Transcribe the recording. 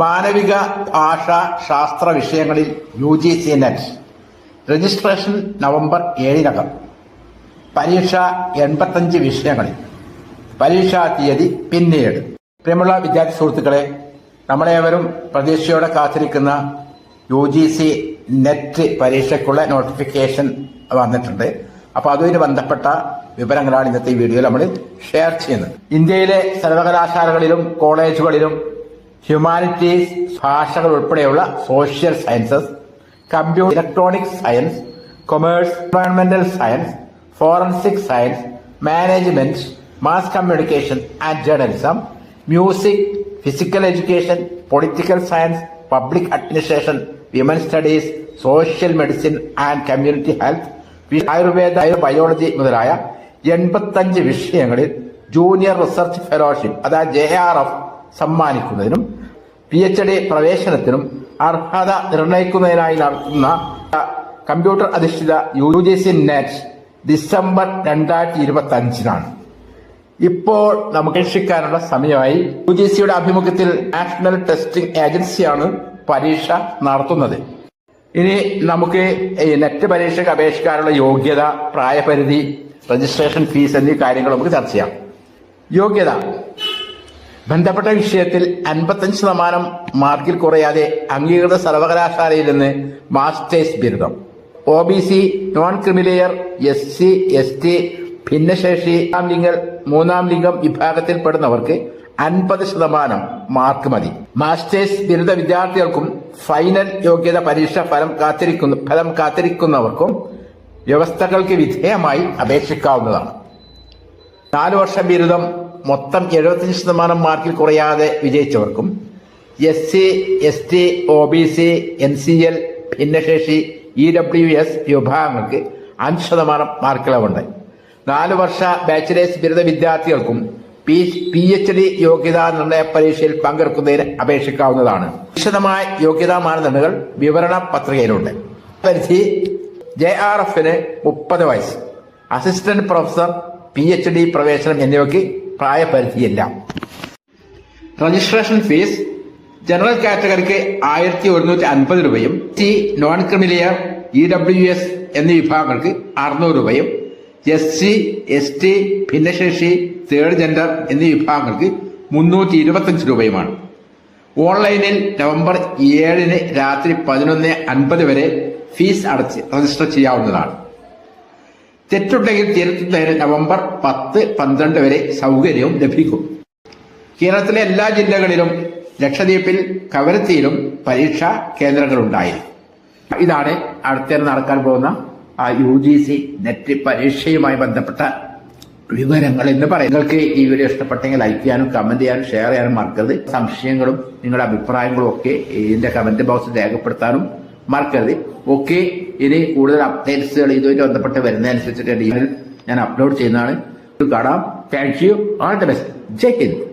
മാനവിക ഭാഷ ശാസ്ത്ര വിഷയങ്ങളിൽ U G C net registration November ഏഴിനകം. പരീക്ഷ എൺപത്തഞ്ച് വിഷയങ്ങളിൽ. പരീക്ഷാ തീയതി പിന്നീട്. പ്രിയമുള്ള വിദ്യാർത്ഥി സുഹൃത്തുക്കളെ നമ്മളേവരും പ്രതീക്ഷയോടെ കാത്തിരിക്കുന്ന യു ജി സി നെറ്റ് പരീക്ഷയ്ക്കുള്ള നോട്ടിഫിക്കേഷൻ വന്നിട്ടുണ്ട്. അപ്പോൾ അതുമായി ബന്ധപ്പെട്ട വിവരങ്ങളാണ് ഇന്നത്തെ ഈ വീഡിയോയിൽ നമ്മൾ ഷെയർ ചെയ്യുന്നത്. ഇന്ത്യയിലെ സർവകലാശാലകളിലും കോളേജുകളിലും ഹ്യൂമാനിറ്റീസ് ഭാഷകൾ ഉൾപ്പെടെയുള്ള social sciences computer electronic science commerce എൻവയോൺമെന്റൽ science forensic science management mass communication and journalism music physical education political science public administration women studies social medicine and community health Ayurveda biology മുതലായ എൺപത്തഞ്ച് വിഷയങ്ങളിൽ junior research fellowship അതായത് J R F സമ്മാനിക്കുന്നതിനും P H D പ്രവേശനത്തിനും അർഹത നിർണയിക്കുന്നതിനായി നടത്തുന്ന computer അധിഷ്ഠിത U G C net December രണ്ടായിരത്തി ഇരുപത്തി അഞ്ചിനാണ് ഇപ്പോൾ നമുക്ക് രക്ഷിക്കാനുള്ള സമയമായി യു ജി സിയുടെ ആഭിമുഖ്യത്തിൽ നാഷണൽ ടെസ്റ്റിംഗ് ഏജൻസിയാണ് പരീക്ഷ നടത്തുന്നത്. ഇനി നമുക്ക് നെറ്റ് പരീക്ഷയ്ക്ക് അപേക്ഷിക്കാനുള്ള യോഗ്യത പ്രായപരിധി രജിസ്ട്രേഷൻ ഫീസ് എന്നീ കാര്യങ്ങൾ നമുക്ക് ചർച്ച ചെയ്യാം. യോഗ്യത. ബന്ധപ്പെട്ട വിഷയത്തിൽ അൻപത്തഞ്ച് ശതമാനം മാർക്കിൽ കുറയാതെ അംഗീകൃത സർവകലാശാലയിൽ നിന്ന് മാസ്റ്റേഴ്സ് ബിരുദം. O B C non creamy layer S C S T ഭിന്നശേഷി മൂന്നാം ലിംഗം മൂന്നാം ലിംഗം വിഭാഗത്തിൽപ്പെടുന്നവർക്ക് അൻപത് ശതമാനം മാർക്ക് മതി. മാസ്റ്റേഴ്സ് ബിരുദ വിദ്യാർത്ഥികൾക്കും ഫൈനൽ യോഗ്യത പരീക്ഷ ഫലം കാത്തിരിക്കുന്ന ഫലം കാത്തിരിക്കുന്നവർക്കും വ്യവസ്ഥകൾക്ക് വിധേയമായി അപേക്ഷിക്കാവുന്നതാണ്. നാലു വർഷ ബിരുദം മൊത്തം എഴുപത്തഞ്ച് ശതമാനം മാർക്കിൽ കുറയാതെ വിജയിച്ചവർക്കും S C S T O B C N C L ഭിന്നശേഷി ഇ ഡബ്ല്യു എസ് വിഭാഗങ്ങൾക്ക് അഞ്ച് ശതമാനം മാർക്കിളവുണ്ട്. നാല് വർഷ ബാച്ചിലേഴ്സ് ബിരുദ വിദ്യാർത്ഥികൾക്കും പി പി എച്ച് ഡി യോഗ്യതാ നിർണയ പരീക്ഷയിൽ പങ്കെടുക്കുന്നതിന് അപേക്ഷിക്കാവുന്നതാണ്. വിശദമായ യോഗ്യതാ മാനദണ്ഡങ്ങൾ വിവരണ പത്രികയിലുണ്ട്. പരിധി ജെ ആർ എഫിന് മുപ്പത് വയസ്സ്. Assistant professor P H D പ്രവേശനം എന്നിവയ്ക്ക് പ്രായപരിധിയില്ല. രജിസ്ട്രേഷൻ ഫീസ് ജനറൽ കാറ്റഗറിക്ക് ആയിരത്തി ഒരുന്നൂറ്റി അൻപത് രൂപയും T non creamy layer E W S എന്നീ വിഭാഗങ്ങൾക്ക് അറുന്നൂറ് രൂപയും എസ് സി എസ് ടി ഭിന്നശേഷി തേർഡ് ജെൻഡർ എന്നീ വിഭാഗങ്ങൾക്ക് മുന്നൂറ്റി ഇരുപത്തഞ്ച് രൂപയുമാണ്. ഓൺലൈനിൽ നവംബർ ഏഴിന് രാത്രി പതിനൊന്ന് അൻപത് വരെ ഫീസ് അടച്ച് രജിസ്റ്റർ ചെയ്യാവുന്നതാണ്. തെറ്റുണ്ടെങ്കിൽ തിരുത്തുന്നതിന് നവംബർ പത്ത് പന്ത്രണ്ട് വരെ സൗകര്യവും ലഭിക്കും. കേരളത്തിലെ എല്ലാ ജില്ലകളിലും ലക്ഷദ്വീപിൽ കവരത്തിയിലും പരീക്ഷാ കേന്ദ്രങ്ങളുണ്ടായി ഇതാണ് അടുത്ത നടക്കാൻ പോകുന്ന ആ യു ജി സി നെറ്റ് പരീക്ഷയുമായി ബന്ധപ്പെട്ട വിവരങ്ങൾ എന്ന് പറയും നിങ്ങൾക്ക് ഈ വീഡിയോ ഇഷ്ടപ്പെട്ടെങ്കിൽ ലൈക്ക് ചെയ്യാനും കമന്റ് ചെയ്യാനും ഷെയർ ചെയ്യാനും മറക്കരുത്. സംശയങ്ങളും നിങ്ങളുടെ അഭിപ്രായങ്ങളും ഒക്കെ ഇതിന്റെ കമന്റ് ബോക്സിൽ രേഖപ്പെടുത്താനും മറക്കരുത് ഓക്കെ ഇനി കൂടുതൽ അപ്ഡേറ്റ്സുകൾ ഇതുമായിട്ട് ബന്ധപ്പെട്ട് വരുന്നതനുസരിച്ചിട്ട് ഞാൻ അപ്ലോഡ് ചെയ്യുന്നതാണ്. കാണാം. Thank you all the best Jai Hind.